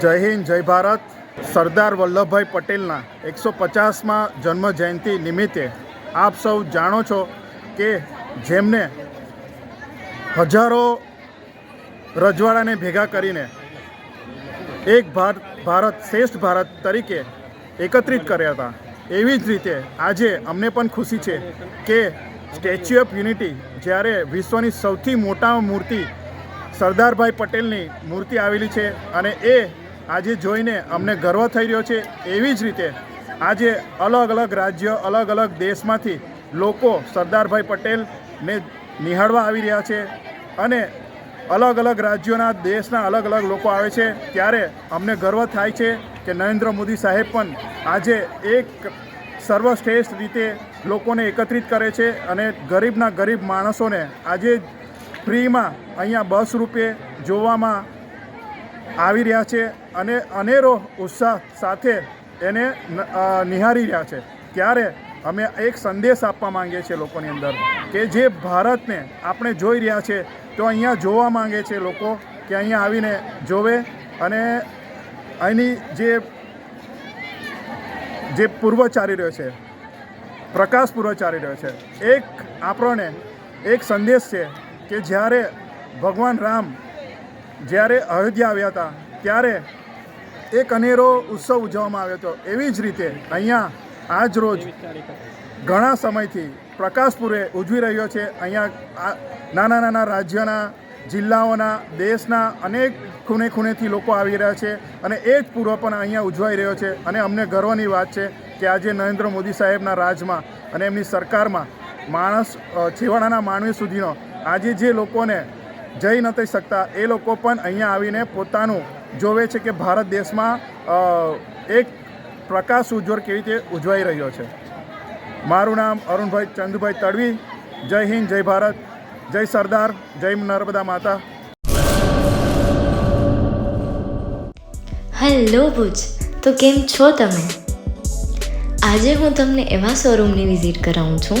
જય હિન્દ, જય ભારત. સરદાર વલ્લભભાઈ પટેલના એકસો પચાસમાં જન્મ જયંતિ નિમિત્તે આપ સૌ જાણો છો કે જેમને હજારો રજવાડાને ભેગા કરીને એક ભારત ભારત શ્રેષ્ઠ ભારત તરીકે એકત્રિત કર્યા હતા. એવી જ રીતે આજે અમને પણ ખુશી છે કે સ્ટેચ્યુ ઓફ યુનિટી જ્યારે વિશ્વની સૌથી મોટા મૂર્તિ સરદારભાઈ પટેલની મૂર્તિ આવેલી છે અને એ આજે જોઈને અમને ગર્વ થઈ રહ્યો છે એવી જ રીતે આજે અલગ અલગ રાજ્ય, અલગ અલગ દેશમાંથી લોકો સરદારભાઈ પટેલને નિહાળવા આવી રહ્યા છે અને અલગ અલગ રાજ્યોના દેશના અલગ અલગ લોકો આવે છે. ત્યારે અમને ગર્વ થાય છે કે નરેન્દ્ર મોદી સાહેબ પણ આજે એક સર્વશ્રેષ્ઠ રીતે લોકોને એકત્રિત કરે છે અને ગરીબના ગરીબ માણસોને આજે ફ્રીમાં અહીંયા બસ રૂપે જોવામાં આવી રહ્યા છે અને અનેરો ઉત્સાહ સાથે એને નિહાળી રહ્યા છે. ત્યારે અમે એક સંદેશ આપવા માંગીએ છીએ લોકોની અંદર કે જે ભારતને આપણે જોઈ રહ્યા છે, તો અહીંયા જોવા માંગે છે લોકો કે અહીંયા આવીને જોવે અને અહીંની જે જે પૂર્વ ચાલી રહ્યો છે, પ્રકાશ પૂર્વ ચાલી રહ્યો છે, એક આપણને એક સંદેશ છે કે જ્યારે ભગવાન રામ જ્યારે અયોધ્યા આવ્યા હતા, ત્યારે એક અનેરો ઉત્સવ ઉજવવામાં આવ્યો હતો. એવી જ રીતે અહીંયા આજ રોજ ઘણા સમયથી પ્રકાશપુરે ઉજવી રહ્યો છે. અહીંયા નાના નાના રાજ્યોના, જિલ્લાઓના, દેશના અનેક ખૂણે ખૂણેથી લોકો આવી રહ્યા છે અને એ જ પૂર્વ પણ અહીંયા ઉજવાઈ રહ્યો છે. અને અમને ગર્વની વાત છે કે આજે નરેન્દ્ર મોદી સાહેબના રાજમાં અને એમની સરકારમાં માણસ છેવાડાના માનવી સુધીનો આજે જે લોકોને જઈ નથી શકતા. એ લોકો પણ અહીંયા આવીને પોતાનું જોવે છે કે ભારત દેશમાં એક પ્રકાશ ઉજ્જવળ કેવી રીતે ઉજવાઈ રહ્યો છે. મારું નામ અરુણભાઈ ચંદુભાઈ તડવી. જય હિન્દ, જય ભારત. જય સરદાર, જય નર્મદા માતા. હેલો ભુજ, તો કેમ છો તમે? આજે હું તમને એવા શોરૂમની વિઝિટ કરાવું છું